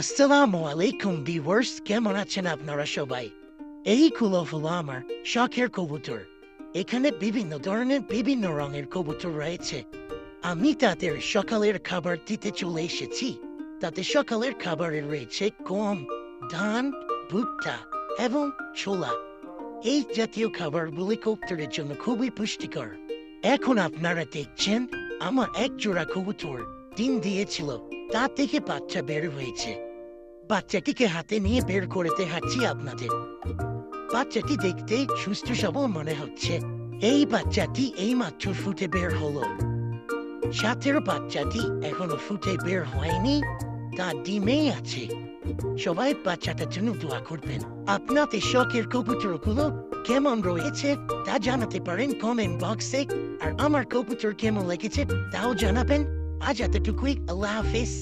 আসসালামু আলাইকুম ভিউয়ার্স কেমন আছেন আপনারা সবাই? এই কুলো আমার শখের কবুতর। এখানে বিভিন্ন ধরনের, বিভিন্ন রঙের কবুতর রয়েছে। আমি তাদের সকালের খাবার দিতে চলে এসেছি। তাতে সকালের খাবারে রয়েছে গম, ধান, ভুট্টা এবং ছোলা। এই জাতীয় খাবারগুলি কবুতরের জন্য খুবই পুষ্টিকর। এখন আপনারা দেখছেন, আমার এক জোড়া কবুতর ডিম দিয়েছিল। তা থেকে বাচ্চা বের হয়েছে। বাচ্চাটিকে হাতে নিয়ে বের করে দেখাচ্ছি আপনাদের। বাচ্চাটি দেখতে সুস্থ সবল মনে হচ্ছে। এই বাচ্চাটি এই মাত্র ফুটে বের হলো। সাথের বাচ্চাটি এখনও ফুটে বের হয়নি তা ডিমেই আছে। সবাই বাচ্চাটার জন্য দোয়া করবেন। আপনাদের শখের কবুতরগুলো কেমন রয়েছে তা জানাতে পারেন কমেন্ট বক্সে আর আমার কবুতর কেমন লেগেছে তাও জানাবেন। আজ এতটুকুই। আল্লাহ হাফিজ।